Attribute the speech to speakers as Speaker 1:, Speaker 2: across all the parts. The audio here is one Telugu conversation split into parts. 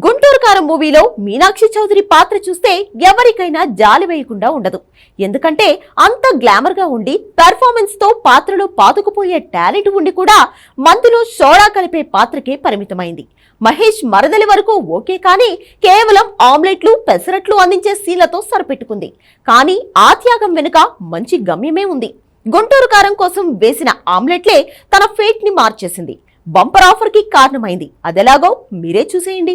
Speaker 1: గుంటూరు కారం మూవీలో మీనాక్షి చౌదరి పాత్ర చూస్తే ఎవరికైనా జాలి వేయకుండా ఉండదు. ఎందుకంటే అంత గ్లామర్గా ఉండి పెర్ఫార్మెన్స్తో పాత్రలో పాతుకుపోయే టాలెంట్ ఉండి కూడా మందులో సోడా కలిపే పాత్రకే పరిమితమైంది. మహేష్ మరదలి వరకు ఓకే కానీ కేవలం ఆమ్లెట్లు పెసరట్లు అందించే సీన్లతో సరిపెట్టుకుంది. కానీ ఆ త్యాగం వెనుక మంచి గమ్యమే ఉంది. గుంటూరు కారం కోసం వేసిన ఆమ్లెట్లే తన ఫేట్ని మార్చేసింది. బంపర్ ఆఫర్కి కారణమైంది. అదెలాగో మీరే చూసేయండి.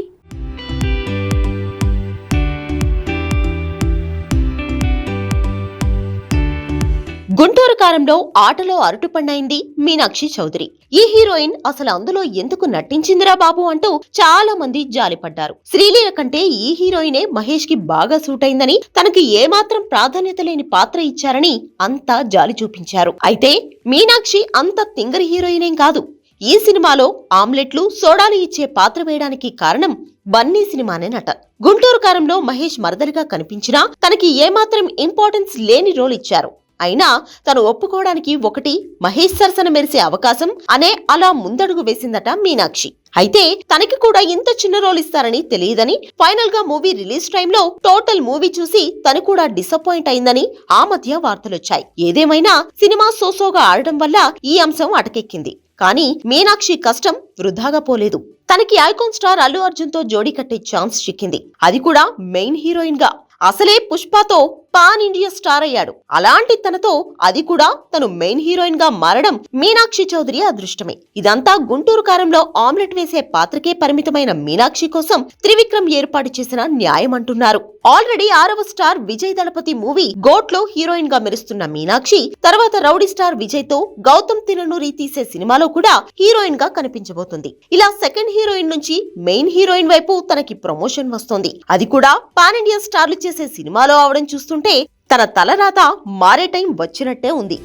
Speaker 1: గుంటూరు కారంలో ఆటలో అరటుపండైంది మీనాక్షి చౌదరి. ఈ హీరోయిన్ అసలు అందులో ఎందుకు నటించిందిరా బాబు అంటూ చాలా మంది జాలిపడ్డారు. శ్రీలీల కంటే ఈ హీరోయినే మహేష్కి బాగా సూట్ అయిందని తనకి ఏమాత్రం ప్రాధాన్యత లేని పాత్ర ఇచ్చారని అంతా జాలి చూపించారు. అయితే మీనాక్షి అంత తింగరి హీరోయినేం కాదు. ఈ సినిమాలో ఆమ్లెట్లు సోడాలు ఇచ్చే పాత్ర వేయడానికి కారణం బన్నీ సినిమానే నట. గుంటూరు కారంలో మహేష్ మరదలిగా కనిపించినా తనకి ఏమాత్రం ఇంపార్టెన్స్ లేని రోల్ ఇచ్చారు అయినా తను ఒప్పుకోవడానికి ఒకటి మహేష్ సరసన మెరిసే అవకాశం అనే అలా ముందడుగు వేసిందట మీనాక్షి. అయితే తనకి కూడా ఇంత చిన్న రోల్ ఇస్తారని తెలియదని ఫైనల్గా మూవీ రిలీజ్ టైంలో టోటల్ మూవీ చూసి తను కూడా డిసప్పాయింట్ అయిందని ఆ మధ్య వార్తలొచ్చాయి. ఏదేమైనా సినిమా సోసోగా ఆడడం వల్ల ఈ అంశం అటకెక్కింది. కానీ మీనాక్షి కష్టం వృధాగా పోలేదు. తనకి ఐకాన్ స్టార్ అల్లు అర్జున్తో జోడీ కట్టే ఛాన్స్ చిక్కింది. అది కూడా మెయిన్ హీరోయిన్గా అసలే పుష్పతో పాన్ ఇండియా స్టార్ అయ్యాడు. అలాంటి తనతో అది కూడా తను మెయిన్ హీరోయిన్గా మారడం మీనాక్షి చౌదరి అదృష్టమే. ఇదంతా గుంటూరు కారంలో ఆమ్లెట్ వేసే పాత్రకే పరిమితమైన మీనాక్షి కోసం త్రివిక్రమ్ ఏర్పాటు చేసిన న్యాయం అంటున్నారు. ఆల్రెడీ ఆరవ స్టార్ విజయ్ దళపతి మూవీ గోట్లో హీరోయిన్గా మెరుస్తున్న మీనాక్షి తర్వాత రౌడీ స్టార్ విజయ్తో గౌతమ్ తిరునూరి తీసే సినిమాలో కూడా హీరోయిన్గా కనిపించబోతుంది. ఇలా సెకండ్ హీరోయిన్ నుంచి మెయిన్ హీరోయిన్ వైపు తనకి ప్రమోషన్ వస్తోంది. అది కూడా పాన్ ఇండియా స్టార్లు చేసే సినిమాలో అవడం చూస్తుంటే తన తలరాత మారే టైం వచ్చినట్టే ఉంది.